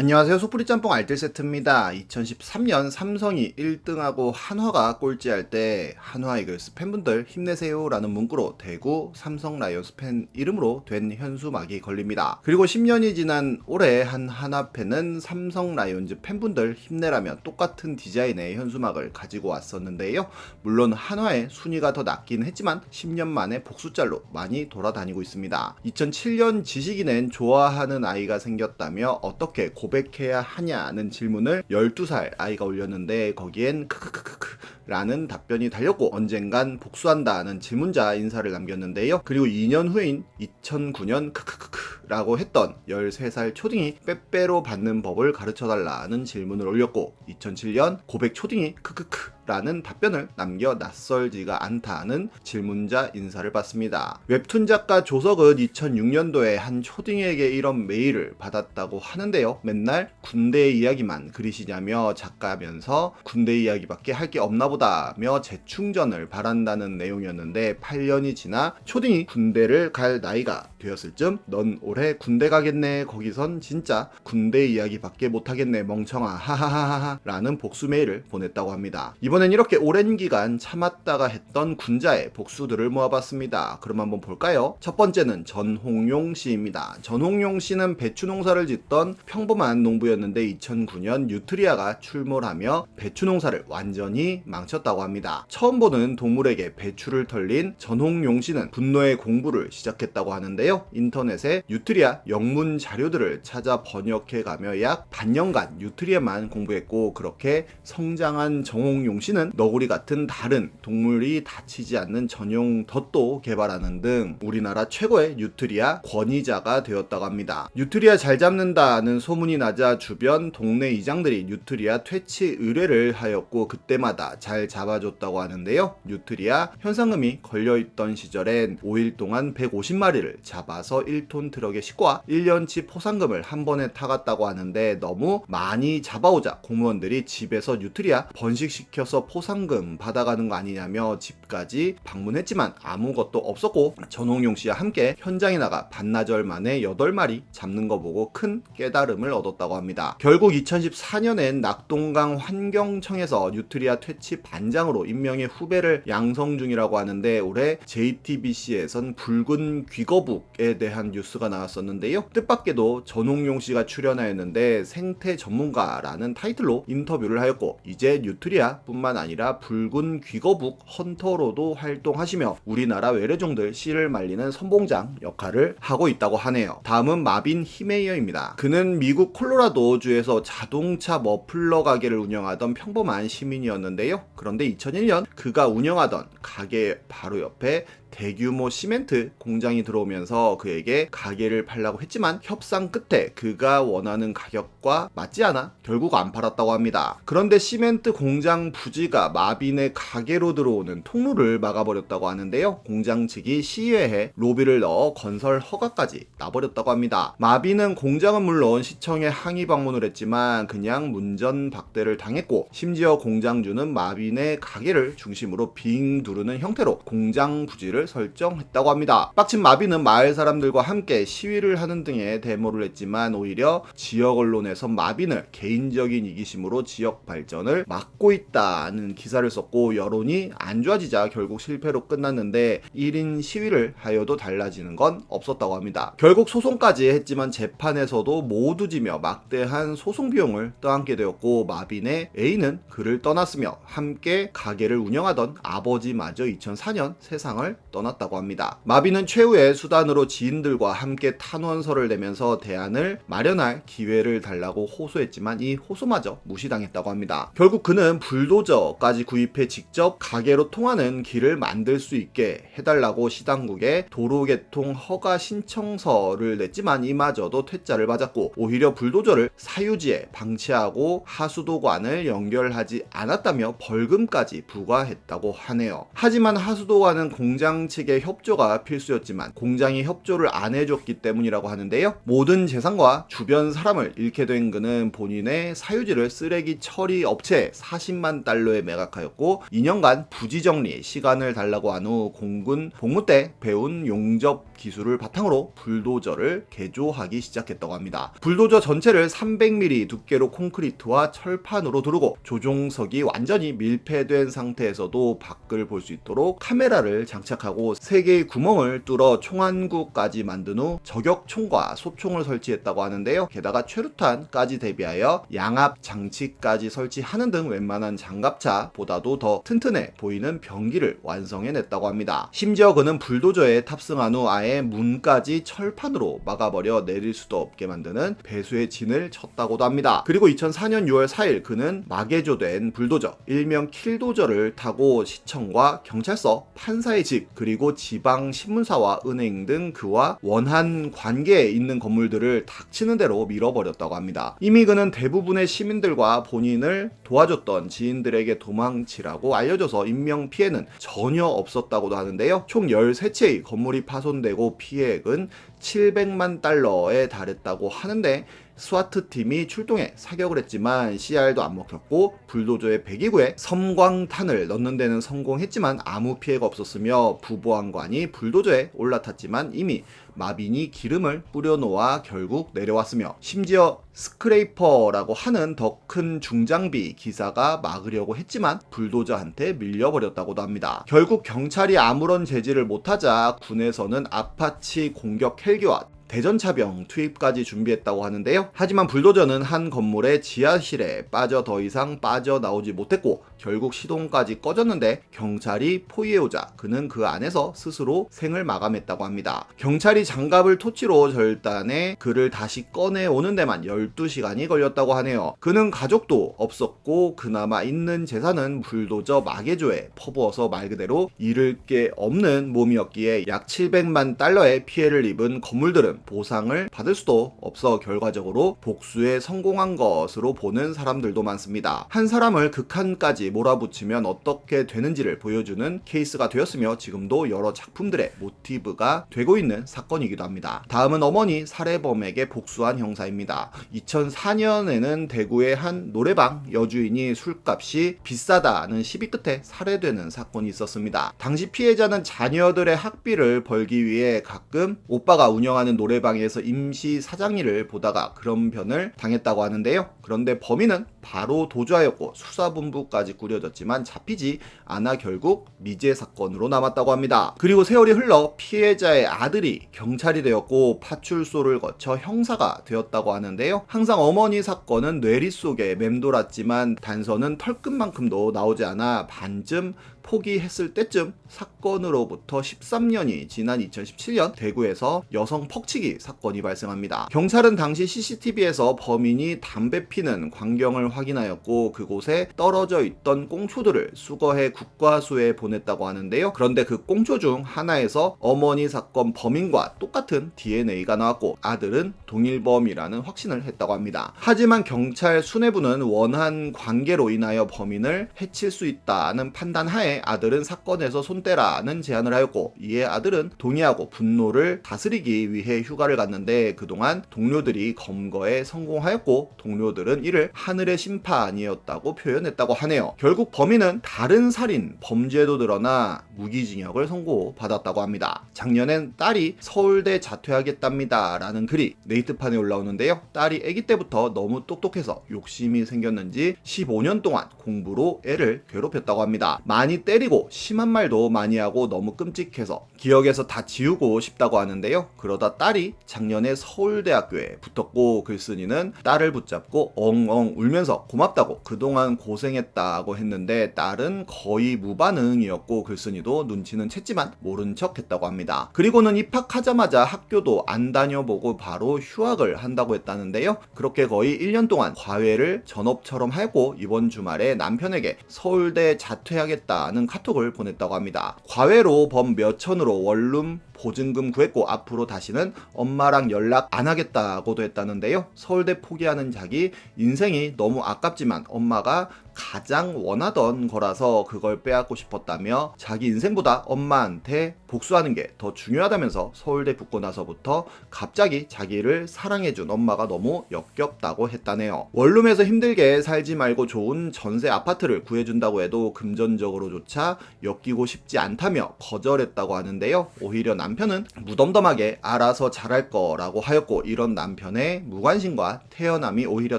안녕하세요. 소프리 짬뽕 알뜰 세트입니다. 2013년 삼성이 1등하고 한화가 꼴찌할 때 한화 이글스 팬분들 힘내세요라는 문구로 대구 삼성 라이온스 팬 이름으로 된 현수막이 걸립니다. 그리고 10년이 지난 올해 한 한화 팬은 삼성 라이온즈 팬분들 힘내라며 똑같은 디자인의 현수막을 가지고 왔었는데요. 물론 한화의 순위가 더 낮긴 했지만 10년 만에 복수짤로 많이 돌아다니고 있습니다. 2007년 지식이 낸 좋아하는 아이가 생겼다며 어떻게 고 백해야 하냐는 질문을 12살 아이가 올렸는데 거기엔 크크크크크 라는 답변이 달렸고 언젠간 복수한다는 질문자 인사를 남겼는데요. 그리고 2년 후인 2009년 크크크크 라고 했던 13살 초딩이 빼빼로 받는 법을 가르쳐달라는 질문을 올렸고 2007년 고백 초딩이 크크크 라는 답변을 남겨 낯설지가 않다는 질문자 인사를 받습니다. 웹툰 작가 조석은 2006년도에 한 초딩에게 이런 메일을 받았다고 하는데요. 맨날 군대 이야기만 그리시냐며 작가면서 군대 이야기밖에 할 게 없나 보다며 재충전을 바란다는 내용이었는데 8년이 지나 초딩이 군대를 갈 나이가 되었을 쯤 넌 올해 군대 가겠네 거기선 진짜 군대 이야기밖에 못하겠네 멍청아 하하하하 라는 복수 메일을 보냈다고 합니다. 이번 엔 이렇게 오랜 기간 참았다가 했던 군자의 복수들을 모아봤습니다. 그럼 한번 볼까요? 첫 번째는 전홍용 씨입니다. 전홍용 씨는 배추 농사를 짓던 평범한 농부였는데 2009년 뉴트리아가 출몰하며 배추 농사를 완전히 망쳤다고 합니다. 처음 보는 동물에게 배추를 털린 전홍용 씨는 분노의 공부를 시작했다고 하는데요. 인터넷에 뉴트리아 영문 자료들을 찾아 번역해가며 약 반년간 뉴트리아만 공부했고 그렇게 성장한 정홍용 씨는 너구리 같은 다른 동물이 다치지 않는 전용 덫도 개발하는 등 우리나라 최고의 뉴트리아 권위자가 되었다고 합니다. 뉴트리아 잘 잡는다는 소문이 나자 주변 동네 이장들이 뉴트리아 퇴치 의뢰를 하였고 그때마다 잘 잡아줬다고 하는데요. 뉴트리아 현상금이 걸려있던 시절엔 5일 동안 150마리를 잡아서 1톤 트럭에 싣고 와 1년치 포상금을 한 번에 타갔다고 하는데 너무 많이 잡아오자 공무원들이 집에서 뉴트리아 번식시켜 서 포상금 받아가는 거 아니냐며 집까지 방문했지만 아무것도 없었고 전홍용 씨와 함께 현장에 나가 반나절 만에 8마리 잡는 거 보고 큰 깨달음을 얻었다고 합니다. 결국 2014년엔 낙동강 환경청에서 뉴트리아 퇴치 반장으로 임명해 후배를 양성 중이라고 하는데 올해 JTBC에선 붉은 귀거북에 대한 뉴스가 나왔었는데요. 뜻밖에도 전홍용 씨가 출연하였는데 생태 전문가라는 타이틀로 인터뷰를 하였고 이제 뉴트리아뿐만 아니라 붉은 귀거북 헌터로도 활동하시며 우리나라 외래종들 씨를 말리는 선봉장 역할을 하고 있다고 하네요. 다음은 마빈 히메이어입니다. 그는 미국 콜로라도주에서 자동차 머플러 가게를 운영하던 평범한 시민이었는데요. 그런데 2001년 그가 운영하던 가게 바로 옆에 대규모 시멘트 공장이 들어오면서 그에게 가게를 팔라고 했지만 협상 끝에 그가 원하는 가격과 맞지 않아 결국 안 팔았다고 합니다. 그런데 시멘트 공장 부지가 마빈의 가게로 들어오는 통로를 막아버렸다고 하는데요. 공장 측이 시의회에 로비를 넣어 건설 허가까지 나버렸다고 합니다. 마빈은 공장은 물론 시청에 항의 방문을 했지만 그냥 문전박대를 당했고 심지어 공장주는 마빈의 가게를 중심으로 빙 두르는 형태로 공장 부지를 설정했다고 합니다. 빡친 마비는 마을 사람들과 함께 시위를 하는 등의 데모를 했지만 오히려 지역 언론에서 마빈을 개인적인 이기심으로 지역 발전을 막고 있다는 기사를 썼고 여론이 안 좋아지자 결국 실패로 끝났는데 1인 시위를 하여도 달라지는 건 없었다고 합니다. 결국 소송까지 했지만 재판에서도 모두 지며 막대한 소송 비용을 떠안게 되었고 마빈의 A는 그를 떠났으며 함께 가게를 운영하던 아버지마저 2004년 세상을 떠났다고 합니다. 마비는 최후의 수단으로 지인들과 함께 탄원서를 내면서 대안을 마련할 기회를 달라고 호소했지만 이 호소마저 무시당했다고 합니다. 결국 그는 불도저까지 구입해 직접 가게로 통하는 길을 만들 수 있게 해달라고 시당국에 도로 개통 허가 신청서를 냈지만 이마저도 퇴짜를 맞았고 오히려 불도저를 사유지에 방치하고 하수도관을 연결하지 않았다며 벌금까지 부과했다고 하네요. 하지만 하수도관은 공장 공장 측의 협조가 필수였지만 공장이 협조를 안 해줬기 때문이라고 하는데요. 모든 재산과 주변 사람을 잃게 된 그는 본인의 사유지를 쓰레기 처리 업체에 40만 달러에 매각하였고 2년간 부지 정리 시간을 달라고 한 후 공군 복무 때 배운 용접 기술을 바탕으로 불도저를 개조하기 시작했다고 합니다. 불도저 전체를 300mm 두께로 콘크리트와 철판으로 두르고 조종석이 완전히 밀폐된 상태에서도 밖을 볼 수 있도록 카메라를 장착하고 3개의 구멍을 뚫어 총안구까지 만든 후 저격총과 소총을 설치했다고 하는데요. 게다가 최루탄까지 대비하여 양압 장치까지 설치하는 등 웬만한 장갑차보다도 더 튼튼해 보이는 병기를 완성해냈다고 합니다. 심지어 그는 불도저에 탑승한 후 아예 문까지 철판으로 막아버려 내릴 수도 없게 만드는 배수의 진을 쳤다고도 합니다. 그리고 2004년 6월 4일 그는 마개조된 불도저 일명 킬도저를 타고 시청과 경찰서, 판사의 집 그리고 지방 신문사와 은행 등 그와 원한 관계에 있는 건물들을 닥치는 대로 밀어버렸다고 합니다. 이미 그는 대부분의 시민들과 본인을 도와줬던 지인들에게 도망치라고 알려져서 인명 피해는 전혀 없었다고도 하는데요. 총 13채의 건물이 파손되고 피해액은 700만 달러에 달했다고 하는데 스와트 팀이 출동해 사격을 했지만 CR도 안 먹혔고 불도저의 배기구에 섬광탄을 넣는 데는 성공했지만 아무 피해가 없었으며 부보안관이 불도저에 올라탔지만 이미 마빈이 기름을 뿌려놓아 결국 내려왔으며 심지어 스크레이퍼라고 하는 더 큰 중장비 기사가 막으려고 했지만 불도저한테 밀려버렸다고도 합니다. 결국 경찰이 아무런 제지를 못하자 군에서는 아파치 공격 헬기와 대전차병 투입까지 준비했다고 하는데요. 하지만 불도저는 한 건물의 지하실에 빠져 더 이상 빠져나오지 못했고 결국 시동까지 꺼졌는데 경찰이 포위해오자 그는 그 안에서 스스로 생을 마감했다고 합니다. 경찰이 장갑을 토치로 절단해 그를 다시 꺼내오는 데만 12시간이 걸렸다고 하네요. 그는 가족도 없었고 그나마 있는 재산은 불도저 마개조에 퍼부어서 말 그대로 잃을 게 없는 몸이었기에 약 700만 달러의 피해를 입은 건물들은 보상을 받을 수도 없어 결과적으로 복수에 성공한 것으로 보는 사람들도 많습니다. 한 사람을 극한까지 몰아붙이면 어떻게 되는지를 보여주는 케이스가 되었으며 지금도 여러 작품들의 모티브가 되고 있는 사건이기도 합니다. 다음은 어머니 살해범에게 복수한 형사입니다. 2004년에는 대구의 한 노래방 여주인이 술값이 비싸다는 시비 끝에 살해되는 사건이 있었습니다. 당시 피해자는 자녀들의 학비를 벌기 위해 가끔 오빠가 운영하는 노래 방에서 임시 사장일을 보다가 그런 변을 당했다고 하는데요. 그런데 범인은 바로 도주하였고 수사본부까지 꾸려졌지만 잡히지 않아 결국 미제 사건으로 남았다고 합니다. 그리고 세월이 흘러 피해자의 아들이 경찰이 되었고 파출소를 거쳐 형사가 되었다고 하는데요. 항상 어머니 사건은 뇌리 속에 맴돌았지만 단서는 털끝만큼도 나오지 않아 반쯤 포기했을 때쯤 사건으로부터 13년이 지난 2017년 대구에서 여성 퍽치 기 사건이 발생합니다. 경찰은 당시 CCTV에서 범인이 담배 피는 광경을 확인하였고 그곳에 떨어져 있던 꽁초들을 수거해 국과수에 보냈다고 하는데요. 그런데 그 꽁초 중 하나에서 어머니 사건 범인과 똑같은 DNA가 나왔고 아들은 동일범이라는 확신을 했다고 합니다. 하지만 경찰 수뇌부는 원한 관계로 인하여 범인을 해칠 수 있다는 판단 하에 아들은 사건에서 손대라는 제안을 하였고 이에 아들은 동의하고 분노를 다스리기 위해 휴가를 갔는데 그동안 동료들이 검거에 성공하였고 동료들은 이를 하늘의 심판이었다고 표현했다고 하네요. 결국 범인은 다른 살인 범죄도 늘어나 무기징역을 선고받았다고 합니다. 작년엔 딸이 서울대 자퇴하겠답니다 라는 글이 네이트판에 올라오는데요. 딸이 아기 때부터 너무 똑똑해서 욕심이 생겼는지 15년 동안 공부로 애를 괴롭혔다고 합니다. 많이 때리고 심한 말도 많이 하고 너무 끔찍해서 기억에서 다 지우고 싶다고 하는데요. 그러다 딸이 작년에 서울대학교에 붙었고 글쓴이는 딸을 붙잡고 엉엉 울면서 고맙다고 그동안 고생했다고 했는데 딸은 거의 무반응이었고 글쓴이도 눈치는 챘지만 모른 척 했다고 합니다. 그리고는 입학하자마자 학교도 안 다녀보고 바로 휴학을 한다고 했다는데요. 그렇게 거의 1년 동안 과외를 전업처럼 하고 이번 주말에 남편에게 서울대 자퇴하겠다는 카톡을 보냈다고 합니다. 과외로 범 몇천으로 원룸 보증금 구했고 앞으로 다시는 엄마랑 연락 안 하겠다고도 했다는데요. 서울대 포기하는 자기 인생이 너무 아깝지만 엄마가 가장 원하던 거라서 그걸 빼앗고 싶었다며 자기 인생보다 엄마한테 복수하는 게 더 중요하다면서 서울대 붙고 나서부터 갑자기 자기를 사랑해준 엄마가 너무 역겹다고 했다네요. 원룸에서 힘들게 살지 말고 좋은 전세 아파트를 구해준다고 해도 금전적으로조차 엮이고 싶지 않다며 거절했다고 하는데요. 오히려 남편은 무덤덤하게 알아서 잘할 거라고 하였고 이런 남편의 무관심과 태연함이 오히려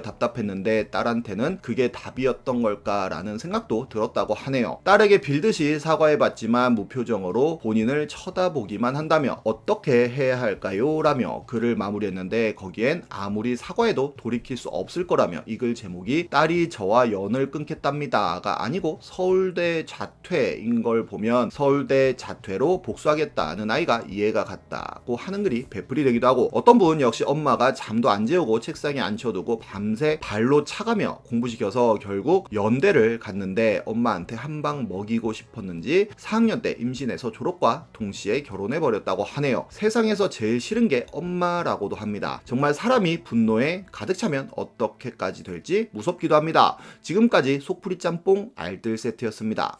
답답했는데 딸한테는 그게 답이었던 걸 까라는 생각도 들었다고 하네요. 딸에게 빌듯이 사과해봤지만 무표정으로 본인을 쳐다보기만 한다며 어떻게 해야 할까요? 라며 글을 마무리했는데 거기엔 아무리 사과해도 돌이킬 수 없을 거라며 이 글 제목이 딸이 저와 연을 끊겠답니다가 아니고 서울대 자퇴인 걸 보면 서울대 자퇴로 복수하겠다는 아이가 이해가 갔다고 하는 글이 배풀이 되기도 하고 어떤 분 역시 엄마가 잠도 안 재우고 책상에 앉혀두고 밤새 발로 차가며 공부시켜서 결국 연대를 갔는데 엄마한테 한 방 먹이고 싶었는지 4학년 때 임신해서 졸업과 동시에 결혼해버렸다고 하네요. 세상에서 제일 싫은 게 엄마라고도 합니다. 정말 사람이 분노에 가득 차면 어떻게까지 될지 무섭기도 합니다. 지금까지 속풀이 짬뽕 알뜰 세트였습니다.